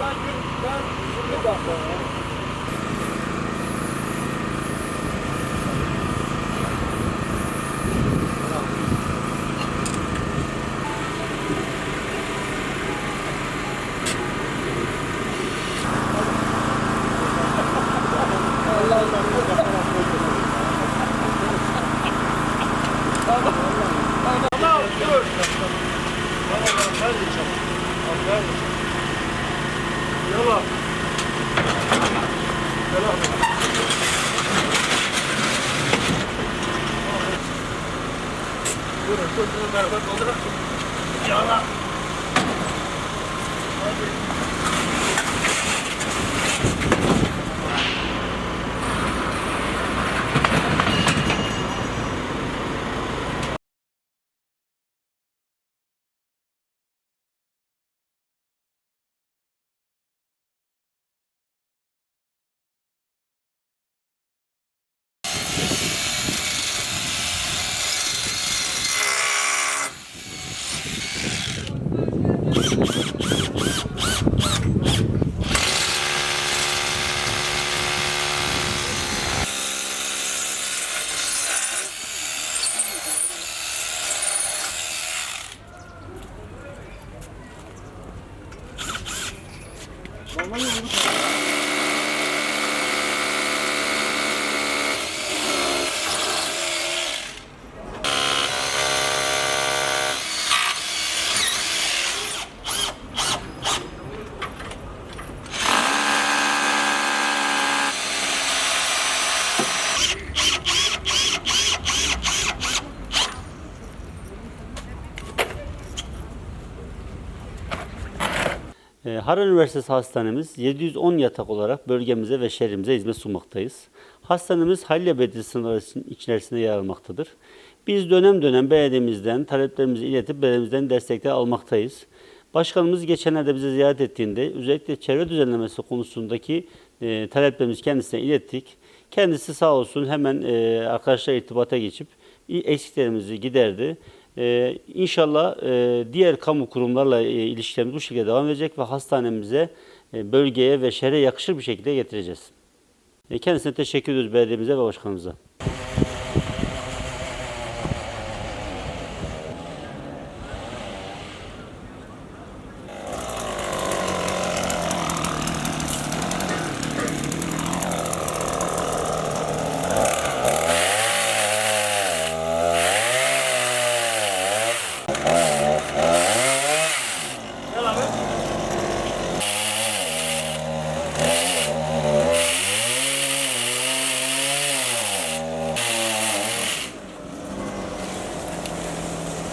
Buradan git. Ben şimdi bakıyorum. Tamam, dur. Tamam, ben de çabuk. Ben de çabuk. Yala. Yala. Buyurun, çocuğu beraber doldurak. Yala. Hadi. 我以为 Ee, Harran Üniversitesi Hastanemiz 710 yatak olarak bölgemize ve şehrimize hizmet sunmaktayız. Hastanemiz Halil Belediyesi sınırları içerisinde yer almaktadır. Biz dönem dönem belediyemizden taleplerimizi iletip belediyemizden destekler almaktayız. Başkanımız geçenlerde bize ziyaret ettiğinde özellikle çevre düzenlemesi konusundaki e, taleplerimizi kendisine ilettik. Kendisi sağ olsun hemen e, arkadaşlar irtibata geçip eksiklerimizi giderdi. Ee, inşallah e, diğer kamu kurumlarla e, ilişkilerimiz bu şekilde devam edecek ve hastanemize, e, bölgeye ve şehre yakışır bir şekilde getireceğiz. E, kendisine teşekkür ediyoruz belediyemize ve başkanımıza.